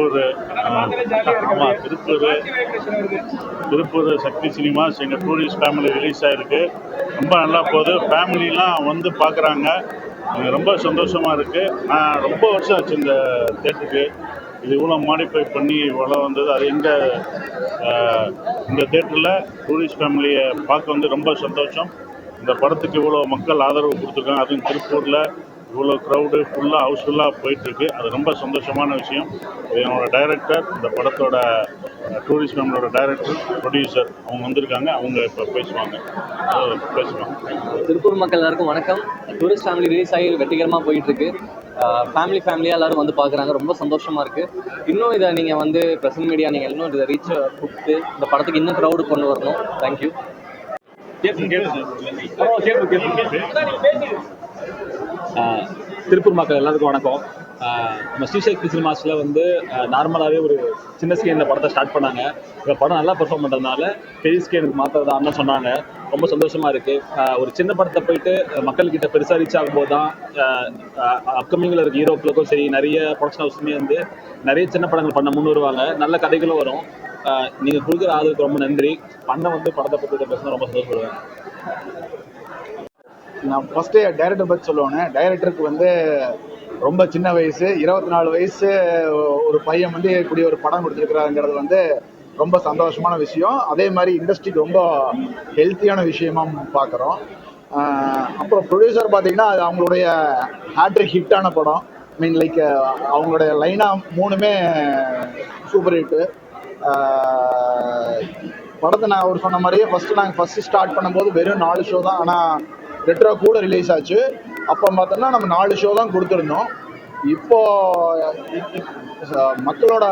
திருப்பூர் ஆமாம் திருப்பூர் திருப்பூர் சக்தி சினிமாஸ் எங்கள் tourist family release ஆகிருக்கு ரொம்ப நல்லா போகுது. ஃபேமிலிலாம் வந்து பார்க்குறாங்க ரொம்ப சந்தோஷமாக இருக்குது நான் ரொம்ப வருஷம் ஆச்சு இந்த தேட்டருக்கு இது இவ்வளோ மாடிஃபை பண்ணி இவ்வளோ வந்தது. அது எங்கள் இந்த தேட்டரில் டூரிஸ்ட் ஃபேமிலியை பார்க்க வந்து ரொம்ப சந்தோஷம். இந்த படத்துக்கு இவ்வளோ மக்கள் ஆதரவு கொடுத்துருக்காங்க. அதுவும் திருப்பூரில். இவ்வளோ க்ரௌடு ஃபுல்லாக ஹவுஸ்ஃபுல்லாக போயிட்டுருக்கு. அது ரொம்ப சந்தோஷமான விஷயம். என்னோட டைரக்டர் இந்த படத்தோட டூரிஸ்ட் ஃபேமிலியோட டைரக்டர் ப்ரொடியூசர் அவங்க வந்திருக்காங்க. அவங்க இப்போ பேசுவாங்க. பேசுவாங்க. திருப்பூர் மக்கள் எல்லாருக்கும் வணக்கம். டூரிஸ்ட் ஃபேமிலி ரிலீஸ் ஆகி வெற்றிகரமாக போயிட்டு இருக்கு ஃபேமிலி ஃபேமிலியாக எல்லாரும் வந்து பார்க்குறாங்க. ரொம்ப சந்தோஷமா இருக்கு. இன்னும் இதை நீங்கள் வந்து ப்ரெசன்ட் மீடியா நீங்கள் இன்னும் இதை ரீச் கொடுத்து இந்த படத்துக்கு இன்னும் க்ரௌடு கொண்டு வரணும். தேங்க்யூ ஆஹ் திருப்பூர் மக்கள் எல்லாருக்கும் வணக்கம். நம்ம ஸ்ரீசக்தி சினிமாஸில் வந்து நார்மலாகவே ஒரு சின்ன ஸ்கேனில் படத்தை ஸ்டார்ட் பண்ணாங்க. இந்த படம் நல்லா பெர்ஃபார்ம் பண்ணுறதுனால பெரிய ஸ்கேனுக்கு மாற்றுறதான்னு சொன்னாங்க. ரொம்ப சந்தோஷமாக இருக்குது ஒரு சின்ன படத்தை போயிட்டு மக்கள்கிட்ட பெருசாக ரீச் ஆகும்போது தான் அப்கமிங்கில் இருக்க ஹீரோக்களுக்கும் சரி நிறைய ப்ரொடக்ஷன் ஹவுஸுமே வந்து நிறைய சின்ன படங்கள் பண்ண முன் வருவாங்க நல்ல கதைகளும் வரும். நீங்கள் கொடுக்குற ஆதரவுக்கு ரொம்ப நன்றி. பண்ண வந்து படத்தை பற்றி பேசணும் ரொம்ப சந்தோஷப்படுவேன். நான் ஃபஸ்ட்டு டைரக்டர் பற்றி சொல்லுவேன். டைரக்டருக்கு வந்து ரொம்ப சின்ன வயசு இருபத்தி நாலு வயசு ஒரு பையன் வந்து இப்படி ஒரு படம் கொடுத்துருக்குறாங்கிறது வந்து ரொம்ப சந்தோஷமான விஷயம். அதே மாதிரி இண்டஸ்ட்ரிக்கு ரொம்ப ஹெல்த்தியான விஷயமா பார்க்குறோம். அப்புறம் ப்ரொடியூசர் பார்த்தீங்கன்னா அது அவங்களுடைய ஹேட்ரிக் ஹிட்டான படம். மீன் லைக் அவங்களுடைய லைனாக மூணுமே சூப்பர் ஹிட்டு படத்தை நான் அவர் சொன்ன மாதிரியே ஃபஸ்ட்டு நாங்கள் ஃபஸ்ட்டு ஸ்டார்ட் பண்ணும்போது வெறும் நாலு ஷோ தான். ஆனால் ரெட்ரோ கூட ரிலீஸ் ஆச்சு. அப்போ பார்த்தோம்னா நம்ம நாலு ஷோ தான் கொடுத்துருந்தோம். இப்போ மக்களோட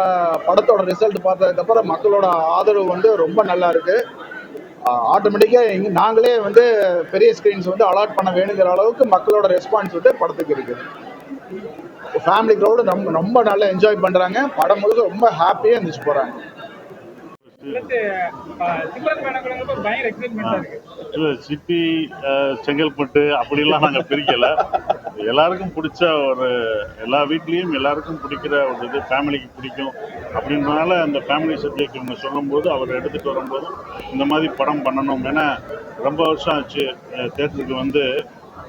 படத்தோட ரிசல்ட் பார்த்ததுக்கப்புறம் மக்களோட ஆதரவு வந்து ரொம்ப நல்லா இருக்கு. ஆட்டோமேட்டிக்காக இங்கே நாங்களே வந்து பெரிய ஸ்க்ரீன்ஸ் வந்து அலாட் பண்ண வேணுங்கிற அளவுக்கு மக்களோட ரெஸ்பான்ஸ் வந்து படத்துக்கு இருக்குது ஃபேமிலி க்ரௌடு ரொம்ப ரொம்ப நல்லா என்ஜாய் பண்ணுறாங்க படம் முழுக்க ரொம்ப ஹாப்பியாக இருந்துச்சு போகிறாங்க சிம்ரன் மேனகுலங்கிறது ஒரு பயங்கர எக்ஸைட்மெண்டா இருக்கு இல்ல, சிட்டி சிப்பி செங்கல்பட்டு அப்படிலாம் நாங்கள் பிரிக்கல. எல்லாருக்கும் பிடிச்ச ஒரு எல்லா வீட்லேயும் எல்லாருக்கும் பிடிக்கிற ஒரு இது ஃபேமிலிக்கு பிடிக்கும் அப்படின்றனால அந்த ஃபேமிலி சப்ஜெக்ட் இவங்க சொல்லும்போது அவர் எடுத்துகிட்டு வரும்போது இந்த மாதிரி படம் பண்ணணும் ஏன்னா ரொம்ப வருஷம் ஆச்சு. தேட்டருக்கு வந்து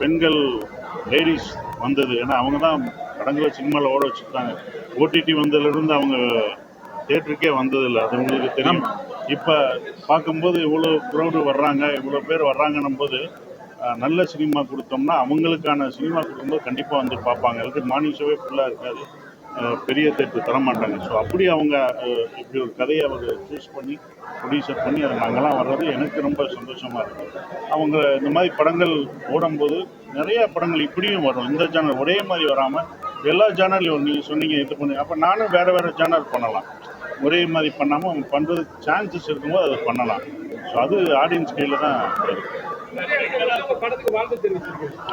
பெண்கள் லேடிஸ் வந்தது. ஏன்னா அவங்க தான் படங்களை சினிமாவில் ஓட வச்சுருக்காங்க. ஓடிடி வந்ததுலேருந்து அவங்க தேட்டருக்கே வந்ததில்லை. அது உங்களுக்கு தெரியும். இப்போ பார்க்கும்போது இவ்வளோ க்ரௌடு வர்றாங்க இவ்வளோ பேர் வர்றாங்கன்னும் போது நல்ல சினிமா கொடுத்தோம்னா அவங்களுக்கான சினிமா கொடுக்கும்போது கண்டிப்பாக வந்து பார்ப்பாங்க. அதுக்கு மார்னிங் ஷோவே ஃபுல்லாக இருக்காது. பெரிய தேட்டர் தரமாட்டாங்க ஸோ அப்படி அவங்க இப்படி ஒரு கதையை அவர் சூஸ் பண்ணி ப்ரொடியூசர் பண்ணி அதை நாங்கள்லாம் வர்றது எனக்கு ரொம்ப சந்தோஷமாக இருக்குது அவங்க இந்த மாதிரி படங்கள் ஓடும்போது நிறைய படங்கள் இப்படியும் வரும். இந்த சேனல் ஒரே மாதிரி வராமல் எல்லா சேனல்லையும் நீங்கள் சொன்னீங்க இது பண்ணி. அப்போ நானும் வேறு வேறு சேனல் பண்ணலாம். ஒரே மாதிரி பண்ணாமல் அவங்க பண்ணுறதுக்கு சான்சஸ் இருக்கும்போது அதை பண்ணலாம். ஸோ அது ஆடியன்ஸ் கையில் தான்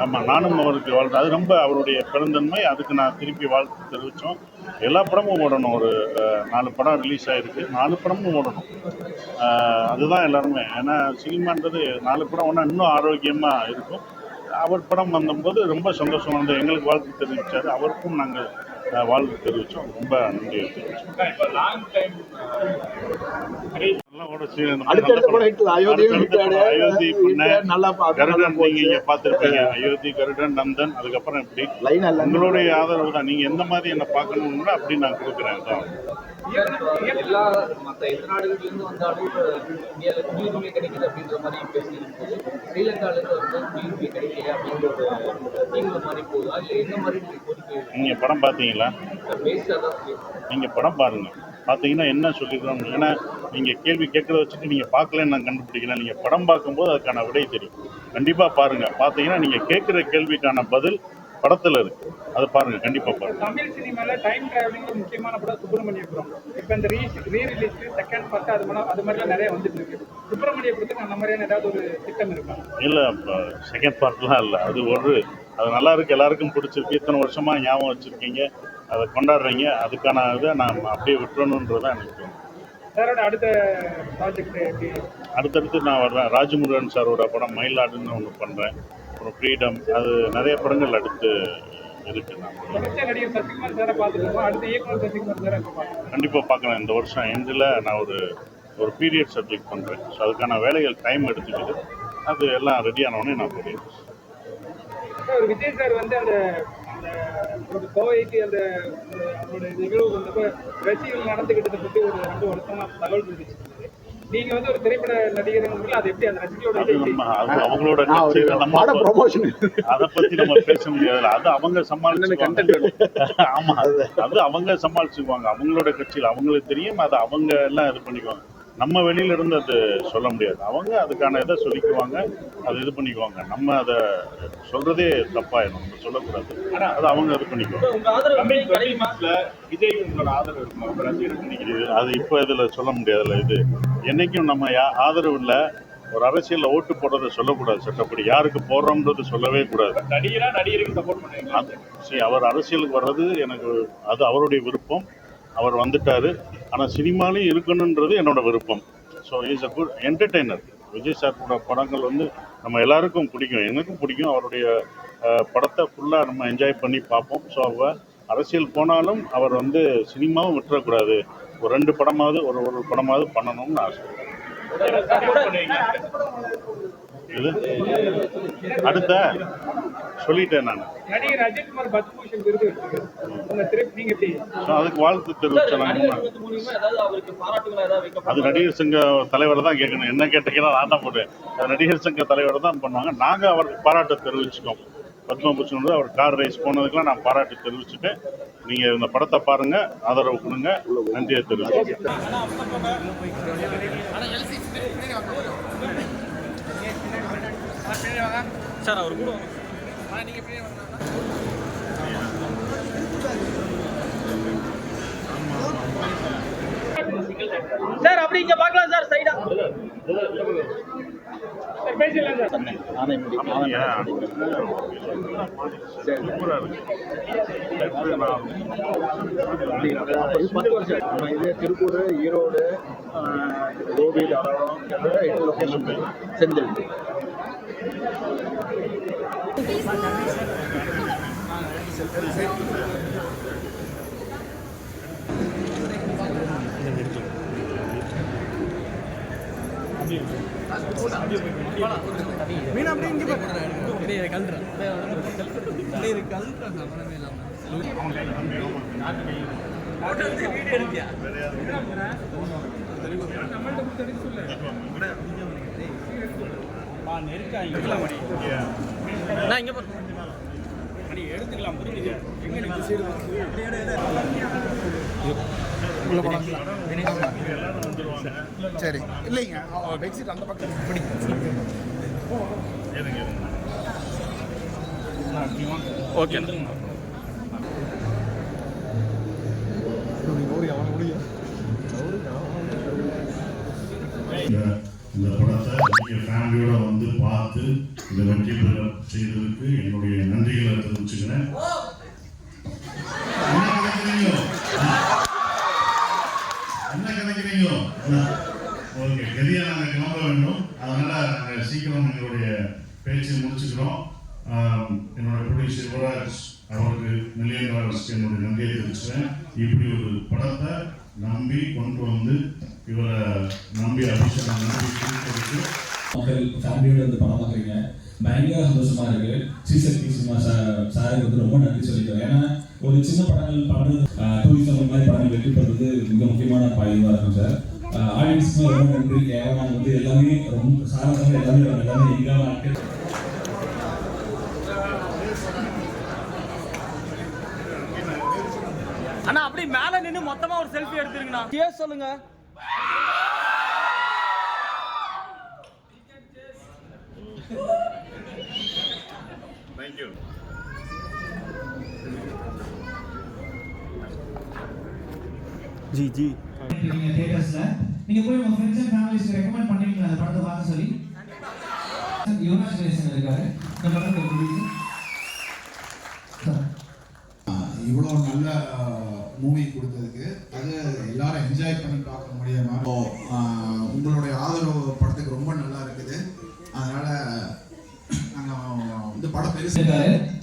ஆமாம் நானும் அவருக்கு வாழ்த்து. அது ரொம்ப அவருடைய பிறந்தன்மை அதுக்கு நான் திருப்பி வாழ்த்து தெரிவித்தோம் எல்லா படமும் ஓடணும். ஒரு நாலு படம் ரிலீஸ் ஆகிருக்கு நாலு படமும் ஓடணும். அதுதான் எல்லாருமே. ஏன்னா சினிமான்றது நாலு படம் ஒன்றா இன்னும் ஆரோக்கியமாக இருக்கும். அவர் படம் வந்தபோது ரொம்ப சந்தோஷம் வந்து எங்களுக்கு வாழ்த்து தெரிவித்தார் அவருக்கும் நாங்கள் வாழ்த்து தெரிவித்தோம் ரொம்ப நன்றி தெரிவித்தோம் அடுத்தடுத்த. அயோத்தியும் hit பண்ணேன் நல்லா கருடன் நீங்க. பார்த்திருப்பீங்க. அயோத்தி கருடன் நந்தன் அதுக்கப்புறம் எப்படி? லைன் உங்களுடைய ஆதரவு தான். நீங்க எந்த மாதிரி என்ன பார்க்கணும்னு அப்படி நான் கொடுக்குறேன். தான் எல்லா மற்ற எந்த நாடுகள்லேருந்து வந்தாலும் இப்போ இந்தியாவில் குடியுரிமை கிடைக்குது அப்படின்ற மாதிரி பேசிட்டு போது ஸ்ரீலங்காலேருந்து வந்து குடியுரிமை கிடைக்கல அப்படின்ற ஒரு தீவிர மாதிரி போகுதா? இல்லை என்ன மாதிரி நீங்க கோரிக்கை நீங்க படம் பார்த்தீங்களா? பேஸாக தான் பேசுறீங்க நீங்க படம் பாருங்க. பார்த்தீங்கன்னா என்ன சொல்லிக்கிறோம் ஏன்னா நீங்க கேள்வி கேட்கறத வச்சுட்டு நீங்க பார்க்கலன்னு நான் கண்டுபிடிக்கல. நீங்க படம் பார்க்கும்போது அதுக்கான விடை தெரியும். கண்டிப்பா பாருங்க. பார்த்தீங்கன்னா நீங்க கேட்குற கேள்விக்கான பதில் படத்துல இருக்கு. அதை பாருங்க. கண்டிப்பா பாருங்க. தமிழ் சினிமால டைம் டிராவலிங் ஒரு முக்கியமான படம் சுப்பிரமணியபுரம். இப்போ இந்த re re release second part அது மாதிரி அது மாதிரிலாம் நிறைய வந்துட்டு இருக்கு. சுப்பிரமணியபுரத்துக்கு அந்த மாதிரியான ஏதாவது ஒரு திட்டம் இருக்கா? இல்லை செகண்ட் பார்ட்லாம் இல்லை. அது ஒரு அது நல்லா இருக்கு. எல்லாருக்கும் பிடிச்சிருக்கு. இத்தனை வருஷமா ஞாபகம் வச்சிருக்கீங்க. அதை கொண்டாடுறீங்க. அதுக்கான இதை நான் அப்படியே விட்டுறணுன்றதான் எனக்கு. சாரோட அடுத்த அடுத்தடுத்து நான் வர்றேன். ராஜமுருகன் சாரோட படம் மயிலாடுன்னு ஒன்று பண்ணுறேன் அப்புறம் ஃப்ரீடம் அது நிறைய படங்கள் அடுத்து இருக்கு. கண்டிப்பாக பார்க்கலாம். இந்த வருஷம் எண்டில் நான் ஒரு ஒரு பீரியட் சப்ஜெக்ட் பண்ணுறேன் ஸோ அதுக்கான வேலைகள் டைம் எடுத்துக்கிது அது எல்லாம் ரெடி ஆனவுடனே நான் போடுறேன் ஒரு விஜய் சார் வந்து அந்த கோவைக்கு அந்த நிகழ்வு வந்தப்ப ரசிகர்கள் நடந்துக்கிட்டதை பற்றி ஒரு ரெண்டு வருஷமா தகவல் இருந்துச்சு நீங்க வந்து ஒரு திரைப்பட நடிகர் அது எப்படி அந்த அது அவங்களோட நான் ஒரு கட்சியில நம்ம பட ப்ரொமோஷன் அதை பத்தி நம்ம பேச முடியாது அது அவங்க சமாளிச்சுக்குவாங்க. ஆமா. அது அவங்க சமாளிச்சுக்குவாங்க. அவங்களோட கட்சியில் அவங்களுக்கு தெரியும் அதை அவங்க எல்லாம் இது பண்ணிக்குவாங்க. நம்ம வெளியில இருந்து அது சொல்ல முடியாது. அவங்க அதுக்கான இதை சொல்லிக்குவாங்க அதை இது பண்ணிக்குவாங்க. நம்ம அதை சொல்றதே தப்பாயிடும் நம்ம சொல்லக்கூடாது. அது அவங்க இது பண்ணிக்குவாங்க. அது இப்போ இதுல சொல்ல முடியாதுல்ல இது. என்னைக்கும் நம்ம யா- ஆதரவு இல்லை. ஒரு அரசியல்ல ஓட்டு போடுறதை சொல்லக்கூடாது சட்டப்படி. யாருக்கு போடுறோம்ன்றது சொல்லவே கூடாது. நடிகரா நடிகருக்கு சப்போர்ட் சரி அவர் அரசியலுக்கு வர்றது எனக்கு அது அவருடைய விருப்பம். அவர் வந்துட்டாரு. ஆனால் சினிமாலையும் இருக்கணுன்றது என்னோட விருப்பம். So is a good entertainer Vijay sir கூட படங்கள் வந்து நம்ம எல்லாருக்கும் பிடிக்கும். எனக்கும் பிடிக்கும். அவருடைய படத்தை ஃபுல்லாக நம்ம என்ஜாய் பண்ணி பார்ப்போம். ஸோ அவ அரசியல் போனாலும் அவர் வந்து சினிமாவும் விட்டுறக்கூடாது. ஒரு ரெண்டு படமாவது ஒரு ஒரு படமாவது பண்ணணும்னு ஆசை. இது அடுத்த சொல்லிட்டேன் நான் நடிகர் பத்மபூஷன் விருது அதுக்கு வாழ்த்து தெரிவிச்சேன் அது நடிகர் சங்க தலைவர் தான் கேட்கணும் என்ன கேட்டீங்கன்னா நான் தான் போடுவேன் அது நடிகர் சங்க தலைவர் தான் பண்ணுவாங்க நாங்கள் அவருக்கு பாராட்டு தெரிவிச்சுக்கோம் பத்மபூஷன் அவர் கார் ரேஸ் போனதுக்கெல்லாம் நான் பாராட்டு தெரிவிச்சுட்டேன் நீங்கள் இந்த படத்தை பாருங்க ஆதரவு கொடுங்க நன்றியை தெரிவிச்சு சார் அப்படி இங்க பார்க்கலாம் சார் சைடா சார் பேசிடலாம் சார். அப்படியா? சூப்பரா எப்படி நான் நம்ம இதே திருப்பூர் ஈரோடு கோபி தாராளம் கிட்டத்தட்ட எட்டு லொகேஷன் செந்தில் சரி இல்லைங்க. பெட்ஷீட் அந்த பக்கம். இப்படி இந்த இந்த வெற்றி பெற செய்ததுக்கு என்னுடைய நன்றிகளை தெரிவிச்சுக்கிறேன். என்ன நினைக்கிறீங்க ஓகே கதியா நாங்கள் கிளம்ப வேண்டும். அதனால நாங்கள் சீக்கிரம் எங்களுடைய பேச்சை முடிச்சுக்கிறோம். என்னோட ப்ரொடியூசர் யுவராஜ் அவருக்கு மில்லியன் டாலர்ஸ்க்கு என்னுடைய நன்றியை தெரிவிச்சுக்கிறேன். இப்படி ஒரு படத்தை நம்பி கொண்டு வந்து இவரை நம்பி அபிஷேகம் நம்பி மக்கள் ஃபேமிலியோட வந்து படம் பார்க்குறீங்க. பயங்கர சந்தோஷமா இருக்கு. ஸ்ரீசக்தி சினிமா சார் சாருக்கு வந்து ரொம்ப நன்றி சொல்லிக்கிறேன் ஏன்னா ஒரு சின்ன படங்கள் படம் டூரிசம் மாதிரி படங்கள் வெற்றி பெறுறது மிக முக்கியமான இதுவாக இருக்கும் சார் ஆடியன்ஸ்க்கு ரொம்ப நன்றி. ஏன்னா வந்து எல்லாமே ரொம்ப சாரமாக எல்லாமே எல்லாமே எங்கான ஆட்கள் அண்ணா அப்படி மேல நின்னு மொத்தமா ஒரு செல்ஃபி எடுத்துருங்கண்ணா. கேஸ் சொல்லுங்க. Thank you ji ji. நீங்க தியேட்டர்ஸ்ல நீங்க போய் உங்க ஃப்ரெண்ட்ஸ் அண்ட் ஃபேமிலிஸ்க்கு ரெக்கமெண்ட் பண்ணுவீங்களா அந்த படத்தை பார்க்க சொல்லி? யுவராஜ் கிருஷ்ணன் இருக்காரு. இந்த படத்தை இவ்வளோ நல்ல மூவி கொடுத்ததுக்கு அது எல்லாரும் என்ஜாய் பண்ணி பார்க்க முடியுமா உங்களுடைய ஆதரவு படத்துக்கு ரொம்ப நல்லா இருக்குது. Dus, uh,